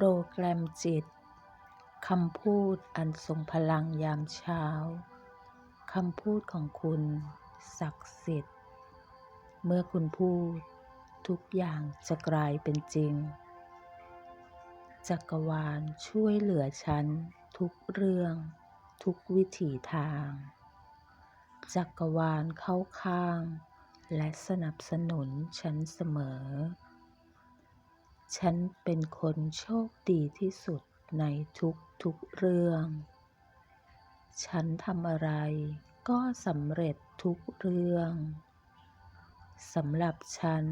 โปรแกรมจิต คำพูดอันทรงพลังยามเช้า คำพูดของคุณศักดิ์สิทธิ์ เมื่อคุณพูด ทุกอย่างจะกลายเป็นจริง จักรวาลช่วยเหลือฉัน ทุกเรื่อง ทุกวิถีทาง จักรวาลเข้าข้าง และสนับสนุนฉันเสมอ ฉันเป็นคนโชคดีที่สุดในทุกๆเรื่อง ฉันทำอะไรก็สำเร็จทุกเรื่องสำหรับฉัน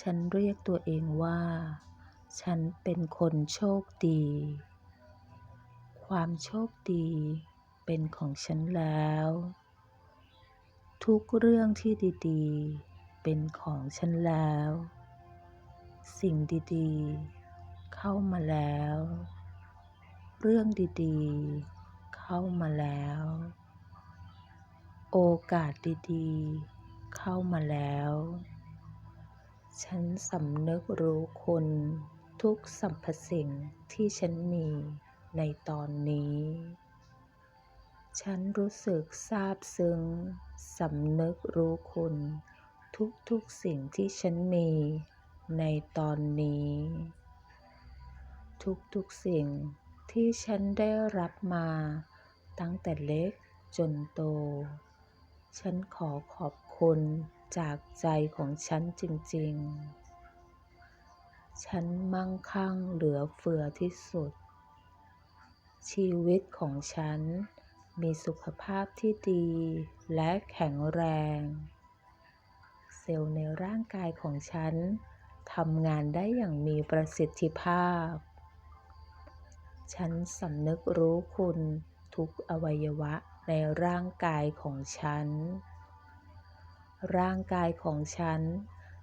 ฉันเรียกตัวเองว่า ฉันเป็นคนโชคดี ความโชคดีเป็นของฉันแล้ว ทุกเรื่องที่ดีๆ เป็นของฉันแล้ว สิ่งดีๆ เข้ามาแล้ว เรื่องดีๆ เข้ามาแล้ว โอกาสดีๆ เข้ามาแล้ว ฉันสำนึกรู้คุณทุกสรรพสิ่งที่ฉันมีในตอนนี้ ฉันรู้สึกซาบซึ้งสำนึกรู้คุณทุกๆสิ่งที่ฉันมี ในตอนนี้ ทุกๆสิ่งที่ฉันได้รับมาตั้งแต่เล็กจนโต ฉันขอขอบคุณจากใจของฉันจริง ๆ ฉันมั่งคั่งเหลือเฟือที่สุด ชีวิตของฉันมีสุขภาพที่ดีและแข็งแรง เซลล์ในร่างกายของฉัน ทำงานได้อย่างมีประสิทธิภาพ ฉันสำนึกรู้คุณทุกอวัยวะในร่างกายของฉัน ร่างกายของฉัน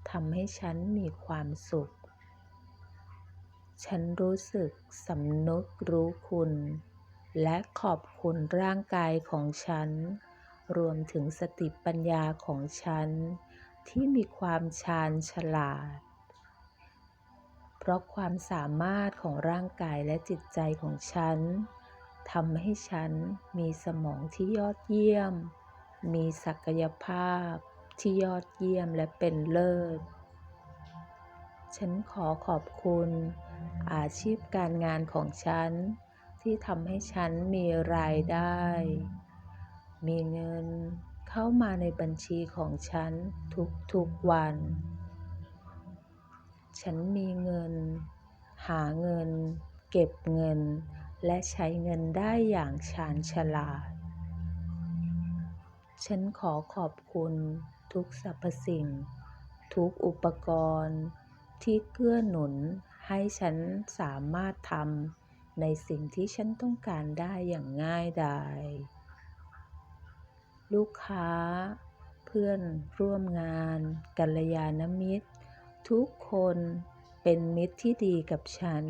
ทำให้ฉันมีความสุข ฉันรู้สึกสำนึกรู้คุณ และขอบคุณร่างกายของฉัน รวมถึงสติปัญญาของฉัน ที่มีความชาญฉลาด เพราะความสามารถของร่างกายและจิตใจของฉันทำให้ฉันมีสมองที่ยอดเยี่ยม มีศักยภาพที่ยอดเยี่ยมและเป็นเลิศ ฉันขอขอบคุณ อาชีพการงานของฉัน ที่ทำให้ฉันมีรายได้ มีเงินเข้ามาในบัญชีของฉันทุกๆวัน ฉันมีเงิน หาเงิน เก็บเงิน และใช้เงินได้อย่างชาญฉลาด ฉันขอขอบคุณทุกสรรพสิ่ง ทุกอุปกรณ์ ที่เกื้อหนุนให้ฉันสามารถทำในสิ่งที่ฉันต้องการได้อย่างง่ายดาย ลูกค้า เพื่อนร่วมงาน กัลยาณมิตร ทุกคนเป็นมิตรที่ดีกับฉัน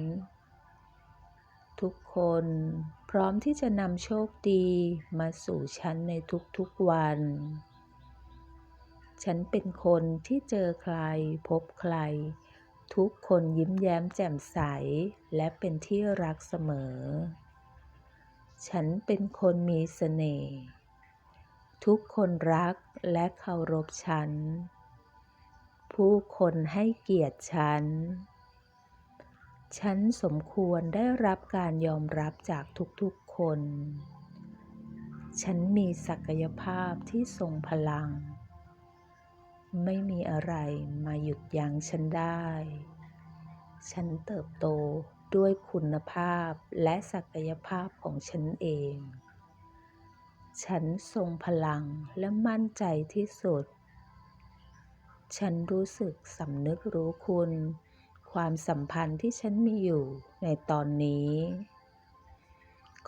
ทุกคนพร้อมที่จะนำโชคดีมาสู่ฉันในทุกๆวัน ฉันเป็นคนที่เจอใครพบใคร ทุกคนยิ้มแย้มแจ่มใสและเป็นที่รักเสมอ ฉันเป็นคนมีเสน่ห์ ทุกคนรักและเคารพฉัน ผู้คนให้เกียรติฉัน ฉันสมควรได้รับการยอมรับจากทุกๆคน ฉันมีศักยภาพที่ทรงพลัง ไม่มีอะไรมาหยุดยั้งฉันได้ ฉันเติบโตด้วยคุณภาพและศักยภาพของฉันเอง ฉันทรงพลังและมั่นใจที่สุด ฉันรู้สึกสำนึกรู้คุณ ความสัมพันธ์ที่ฉันมีอยู่ในตอนนี้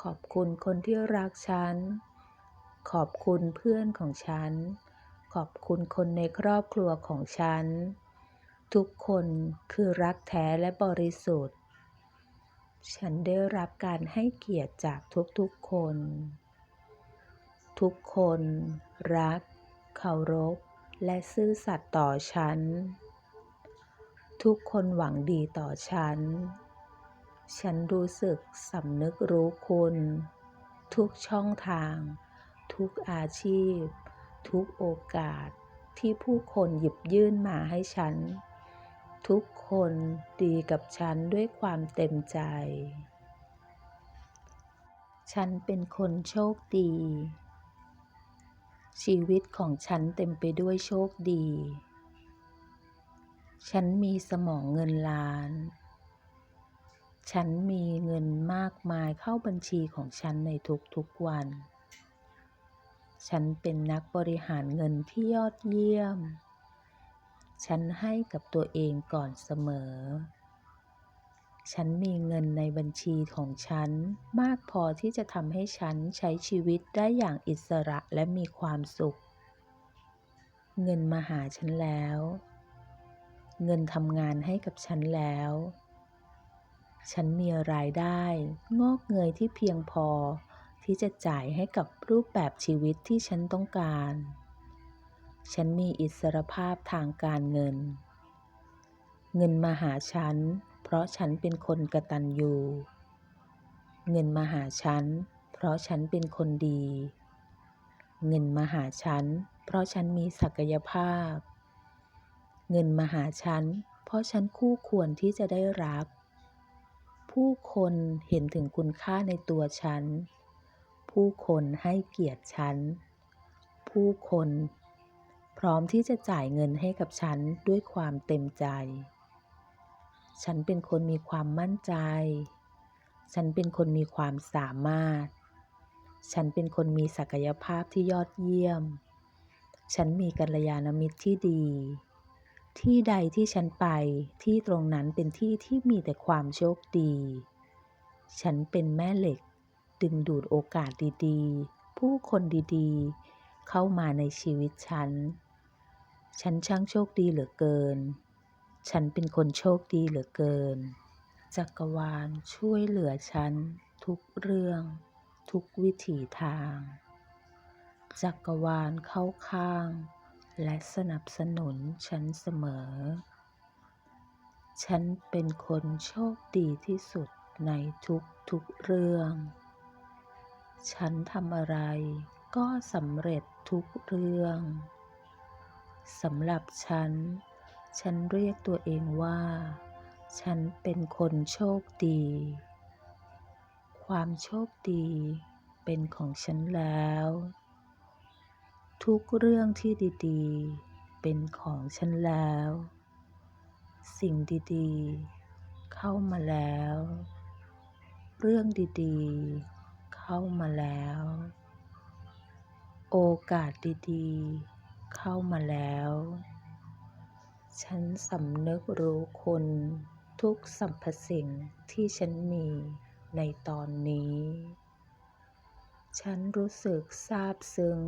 ขอบคุณคนที่รักฉัน ขอบคุณเพื่อนของฉัน ขอบคุณคนในครอบครัวของฉัน ทุกคนคือรักแท้และบริสุทธิ์ ฉันได้รับการให้เกียรติจากทุกๆคน ทุกคน รัก เคารพ และซื่อสัตย์ต่อฉัน ทุกคนหวังดีต่อฉัน ฉันรู้สึกสำนึกรู้คุณ ทุกช่องทาง ทุกอาชีพ ทุกโอกาสที่ผู้คนหยิบยื่นมาให้ฉัน ทุกคนดีกับฉันด้วยความเต็มใจ ฉันเป็นคนโชคดี ชีวิตของฉันเต็มไปด้วยโชคดี ฉันมีสมองเงินล้าน ฉันมีเงินมากมายเข้าบัญชีของฉันในทุกๆวัน ฉันเป็นนักบริหารเงินที่ยอดเยี่ยม ฉันให้กับตัวเองก่อนเสมอ ฉันมีเงินในบัญชีของฉัน มากพอที่จะทำให้ฉันใช้ชีวิตได้อย่างอิสระและมีความสุข เงินมาหาฉันแล้ว เงินทำงานให้กับฉันแล้ว ฉันมีรายได้ งอกเงยที่เพียงพอที่จะจ่ายให้กับรูปแบบชีวิตที่ฉันต้องการ ฉันมีอิสรภาพทางการเงิน เงินมาหาฉัน เพราะฉันเป็นคนกระตัญญูเงินมาหาฉัน เพราะฉันเป็นคนดี เงินมาหาฉัน เพราะฉันมีศักยภาพ เงินมาหาฉัน เพราะฉันคู่ควรที่จะได้รับ ผู้คนเห็นถึงคุณค่าในตัวฉัน ผู้คนให้เกียรติฉัน ผู้คน พร้อมที่จะจ่ายเงินให้กับฉันด้วยความเต็มใจ ฉันเป็นคนมีความมั่นใจ ฉันเป็นคนมีความสามารถ ฉันเป็นคนมีศักยภาพที่ยอดเยี่ยม ฉันมีกัลยาณมิตรที่ดี ที่ใดที่ฉันไปที่ตรงนั้นเป็นที่ที่มีแต่ความโชคดี ฉันเป็นแม่เหล็ก ดึงดูดโอกาสดีๆ ผู้คนดีๆ เข้ามาในชีวิตฉัน ฉันช่างโชคดีเหลือเกิน ฉันเป็นคนโชคดีเหลือเกิน จักรวาลช่วยเหลือฉันทุกเรื่อง ทุกวิถีทาง จักรวาลเข้าข้าง และสนับสนุนฉันเสมอ ฉันเป็นคนโชคดีที่สุดในทุกๆเรื่อง ฉันทำอะไรก็สำเร็จทุกเรื่อง สำหรับฉัน ฉันเรียกตัวเองว่า ฉันเป็นคนโชคดี ความโชคดีเป็นของฉันแล้ว ทุกเรื่องที่ดีๆ เป็นของฉันแล้ว สิ่งดีๆ เข้ามาแล้ว เรื่องดีๆ เข้ามาแล้ว โอกาสดีๆ เข้ามาแล้ว ฉันสำนึกรู้คุณทุกสรรพสิ่งที่ฉันมีในตอนนี้ ฉันรู้สึกซาบซึ้ง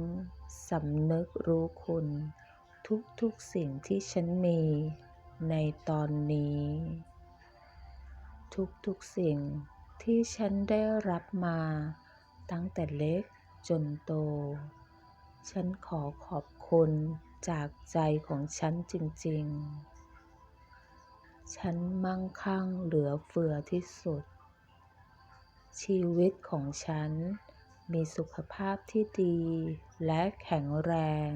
สำนึกรู้คุณทุกๆสิ่งที่ฉันมีในตอนนี้ ทุกๆสิ่งที่ฉันได้รับมาตั้งแต่เล็กจนโต ฉันขอขอบคุณ จากใจของฉันจริง ๆ ฉันมั่งคั่งเหลือเฟือที่สุด ชีวิตของฉันมีสุขภาพที่ดีและแข็งแรง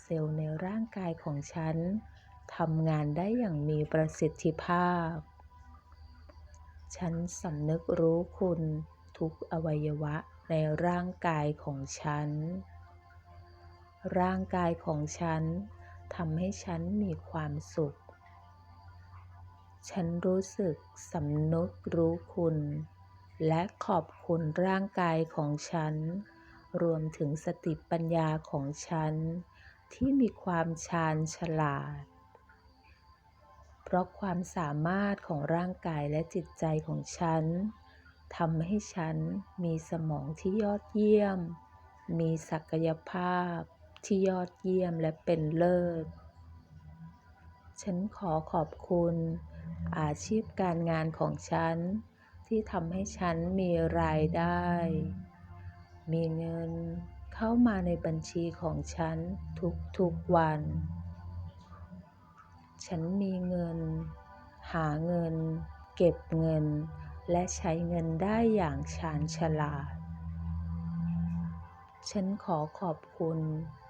เซลล์ในร่างกายของฉันทำงานได้อย่างมีประสิทธิภาพ ฉันสำนึกรู้คุณทุกอวัยวะในร่างกายของฉัน ร่างกายของฉันทำให้ฉันมีความสุข ฉันรู้สึกสำนึกรู้คุณ และขอบคุณร่างกายของฉัน รวมถึงสติปัญญาของฉัน ที่มีความชาญฉลาด เพราะความสามารถของร่างกายและจิตใจของฉันทำให้ฉันมีสมองที่ยอดเยี่ยม มีศักยภาพ ที่ยอดเยี่ยมและเป็นเลิศ ฉันขอขอบคุณ อาชีพการงานของฉัน ที่ทำให้ฉันมีรายได้ มีเงินเข้ามาในบัญชีของฉันทุกๆวัน ฉันมีเงิน หาเงิน เก็บเงิน และใช้เงินได้อย่างชาญฉลาด ฉันขอขอบคุณ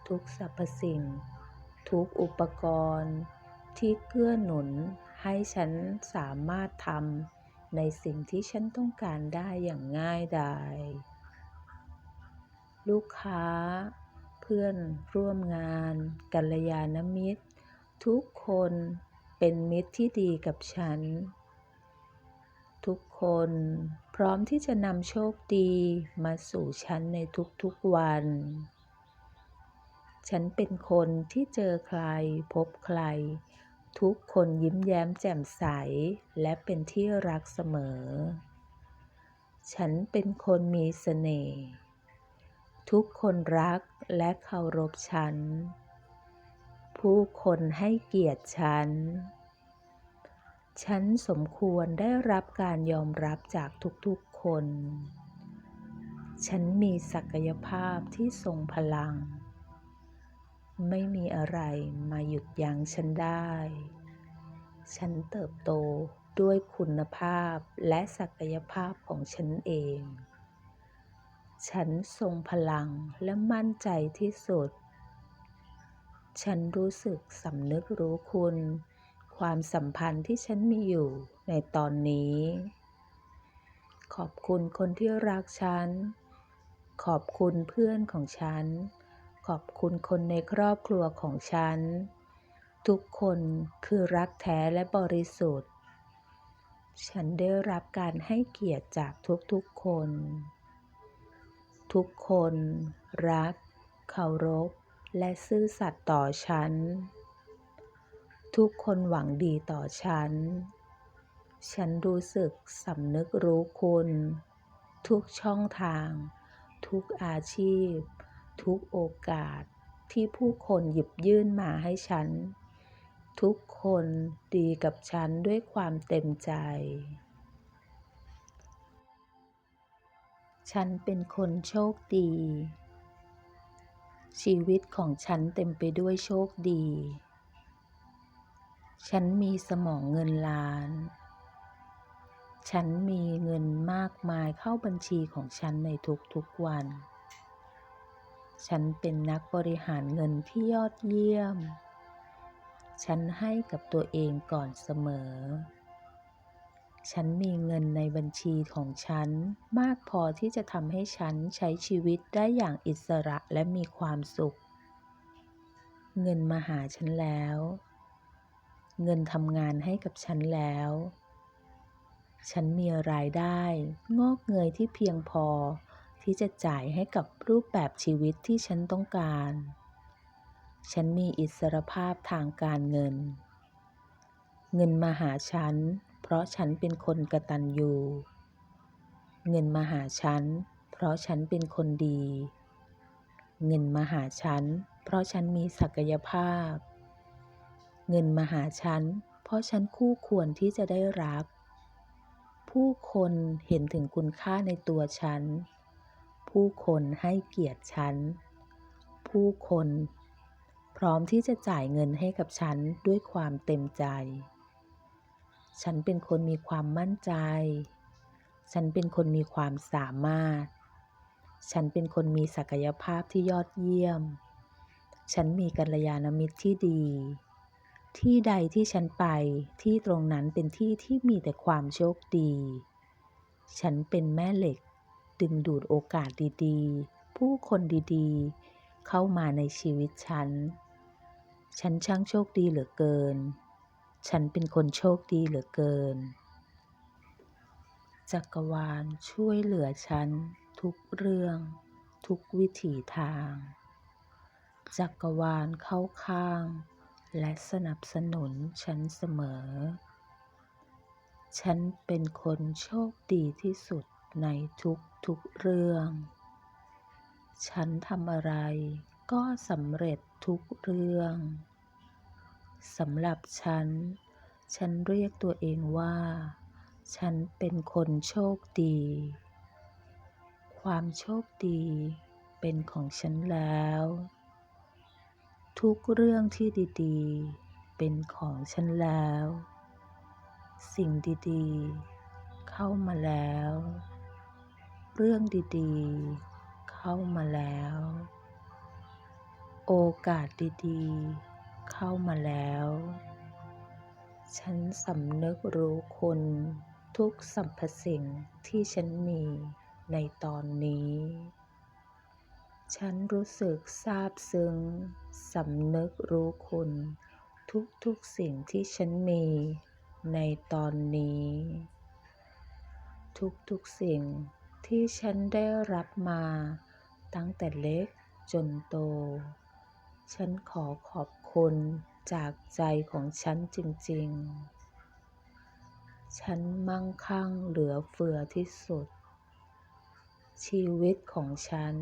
ทุกสรรพสิ่ง ทุกอุปกรณ์ ที่เกื้อหนุนให้ฉันสามารถทำในสิ่งที่ฉันต้องการได้อย่างง่ายดาย ลูกค้า เพื่อนร่วมงานกัลยาณมิตร ทุกคนเป็นมิตรที่ดีกับฉัน ทุกคนพร้อมที่จะนำโชคดีมาสู่ฉันในทุกๆวัน ฉันเป็นคนที่เจอใครพบใคร ทุกคนยิ้มแย้มแจ่มใส และเป็นที่รักเสมอ ฉันเป็นคนมีเสน่ห์ ทุกคนรักและเคารพฉัน ผู้คนให้เกียรติฉัน ฉันสมควรได้รับการยอมรับจากทุกๆคน ฉันมีศักยภาพที่ทรงพลัง ไม่มีอะไรมาหยุดยั้งฉันได้ ฉันเติบโตด้วยคุณภาพและศักยภาพของฉันเอง ฉันทรงพลังและมั่นใจที่สุด ฉันรู้สึกสำนึกรู้คุณ ความสัมพันธ์ที่ฉันมีอยู่ในตอนนี้ ขอบคุณคนที่รักฉัน ขอบคุณเพื่อนของฉัน ขอบคุณคนในครอบครัวของฉัน ทุกคนคือรักแท้และบริสุทธิ์ ฉันได้รับการให้เกียรติจากทุกๆคน ทุกคนรัก เคารพ และซื่อสัตย์ต่อฉัน ทุกคนหวังดีต่อฉัน ฉันรู้สึกสำนึกรู้คุณ ทุกช่องทาง ทุกอาชีพ ทุกโอกาสที่ผู้คนหยิบยื่นมาให้ฉัน ทุกคนดีกับฉันด้วยความเต็มใจ ฉันเป็นคนโชคดี ชีวิตของฉันเต็มไปด้วยโชคดี ฉันมีสมองเงินล้าน ฉันมีเงินมากมายเข้าบัญชีของฉันในทุกๆวัน ฉันเป็นนักบริหารเงินที่ยอดเยี่ยม ฉันให้กับตัวเองก่อนเสมอ ฉันมีเงินในบัญชีของฉันมากพอที่จะทำให้ฉันใช้ชีวิตได้อย่างอิสระและมีความสุข เงินมาหาฉันแล้ว เงินทำงานให้กับฉันแล้วฉันมีรายได้งอกเงยที่เพียงพอ ที่จะจ่ายให้กับรูปแบบชีวิตที่ฉันต้องการ ฉันมีอิสรภาพทางการเงิน เงินมาหาฉัน เพราะฉันเป็นคนกระตัญญูเงินมาหาฉัน เพราะฉันเป็นคนดี เงินมาหาฉัน เพราะฉันมีศักยภาพ เงินมาหาฉัน เพราะฉันคู่ควรที่จะได้รับ ผู้คนเห็นถึงคุณค่าในตัวฉัน ผู้คนให้เกียรติฉัน ผู้คน พร้อมที่จะจ่ายเงินให้กับฉันด้วยความเต็มใจ ฉันเป็นคนมีความมั่นใจ ฉันเป็นคนมีความสามารถ ฉันเป็นคนมีศักยภาพที่ยอดเยี่ยม ฉันมีกัลยาณมิตรที่ดี ที่ใดที่ฉันไปที่ตรงนั้นเป็นที่ที่มีแต่ความโชคดี ฉันเป็นแม่เหล็ก ดึงดูดโอกาสดีๆ ผู้คนดีๆ เข้ามาในชีวิตฉัน ฉันช่างโชคดีเหลือเกิน ฉันเป็นคนโชคดีเหลือเกิน จักรวาลช่วยเหลือฉัน ทุกเรื่อง ทุกวิถีทาง จักรวาลเข้าข้าง และสนับสนุนฉันเสมอ ฉันเป็นคนโชคดีที่สุด ในทุกๆเรื่อง ฉันทำอะไรก็สำเร็จทุกเรื่องสำหรับฉัน ฉันเรียกตัวเองว่า ฉันเป็นคนโชคดี ความโชคดีเป็นของฉันแล้ว ทุกเรื่องที่ดีๆ เป็นของฉันแล้ว สิ่งดีๆ เข้ามาแล้ว เรื่องดีๆ เข้ามาแล้ว โอกาสดีๆ เข้ามาแล้ว ฉันสำนึกรู้คุณทุกสรรพสิ่งที่ฉันมีในตอนนี้ ฉันรู้สึกซาบซึ้งสำนึกรู้คุณทุกๆสิ่งที่ฉันมีในตอนนี้ ทุกๆสิ่ง ที่ฉันได้รับมาตั้งแต่เล็กจนโต ฉันขอขอบคุณจากใจของฉันจริง ๆ ฉันมั่งคั่งเหลือเฟือที่สุด ชีวิตของฉัน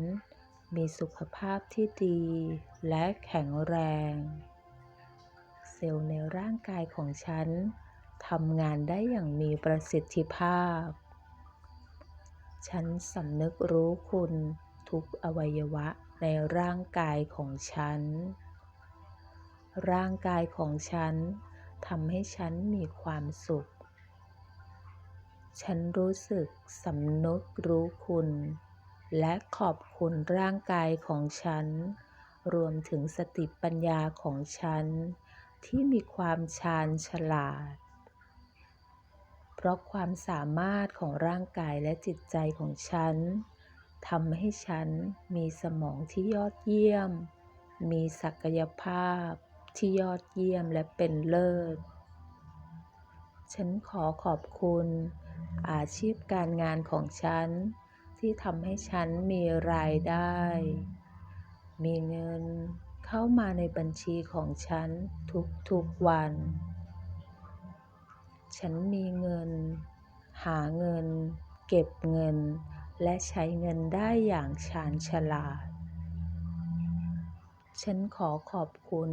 มีสุขภาพที่ดีและแข็งแรง เซลล์ในร่างกายของฉันทำงานได้อย่างมีประสิทธิภาพ ฉันสำนึกรู้คุณทุกอวัยวะในร่างกายของฉัน ร่างกายของฉันทำให้ฉันมีความสุข ฉันรู้สึกสำนึกรู้คุณ และขอบคุณร่างกายของฉัน รวมถึงสติปัญญาของฉัน ที่มีความชาญฉลาด เพราะความสามารถของร่างกายและจิตใจของฉันทำให้ฉันมีสมองที่ยอดเยี่ยม มีศักยภาพที่ยอดเยี่ยมและเป็นเลิศ ฉันขอขอบคุณ อาชีพการงานของฉัน ที่ทำให้ฉันมีรายได้ มีเงินเข้ามาในบัญชีของฉันทุกๆวัน ฉันมีเงิน หาเงิน เก็บเงิน และใช้เงินได้อย่างชาญฉลาด ฉันขอขอบคุณ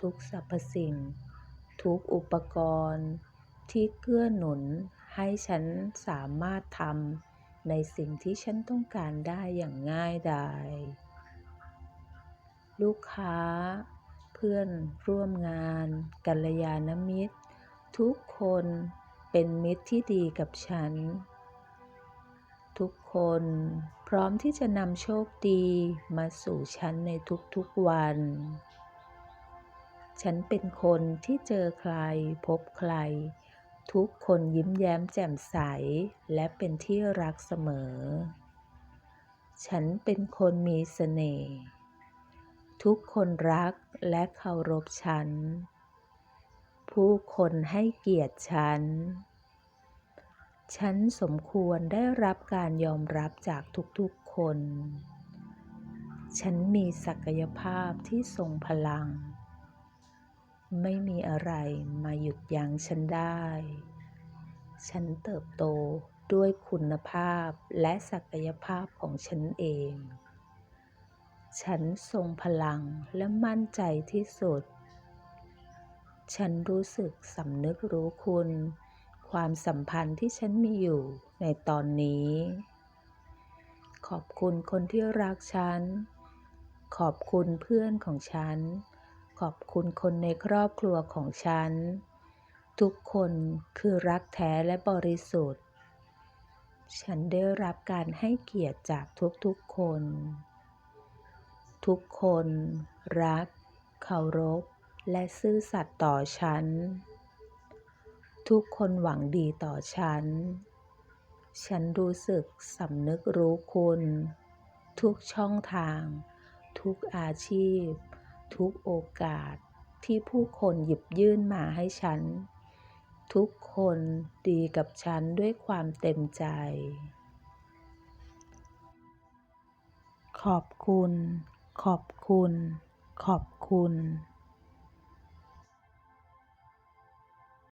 ทุกสรรพสิ่ง ทุกอุปกรณ์ ที่เกื้อหนุนให้ฉันสามารถทำในสิ่งที่ฉันต้องการได้อย่างง่ายดาย ลูกค้า เพื่อนร่วมงาน กัลยาณมิตร ทุก คนเป็นมิตรที่ดีกับฉัน ทุกคนพร้อมที่จะนำโชคดีมาสู่ฉันในทุกๆวัน ฉันเป็นคนที่เจอใครพบใคร ทุกคนยิ้มแย้มแจ่มใสและเป็นที่รักเสมอ ฉันเป็นคนมีเสน่ห์ ทุกคนรักและเคารพฉัน ผู้คนให้เกียรติฉัน ฉันสมควรได้รับการยอมรับจากทุกๆคน ฉันมีศักยภาพที่ทรงพลัง ไม่มีอะไรมาหยุดยั้งฉันได้ ฉันเติบโตด้วยคุณภาพและศักยภาพของฉันเอง ฉันทรงพลังและมั่นใจที่สุด ฉันรู้สึกสำนึกรู้คุณ ความสัมพันธ์ที่ฉันมีอยู่ในตอนนี้ ขอบคุณคนที่รักฉัน ขอบคุณเพื่อนของฉัน ขอบคุณคนในครอบครัวของฉัน ทุกคนคือรักแท้และบริสุทธิ์ ฉันได้รับการให้เกียรติจากทุกๆคน ทุกคน รัก เคารพ และซื่อสัตย์ต่อฉัน ทุกคนหวังดีต่อฉัน ฉันรู้สึกสำนึกรู้คุณ ทุกช่องทาง ทุกอาชีพ ทุกโอกาสที่ผู้คนหยิบยื่นมาให้ฉัน ทุกคนดีกับฉันด้วยความเต็มใจ ขอบคุณ ขอบคุณ ขอบคุณ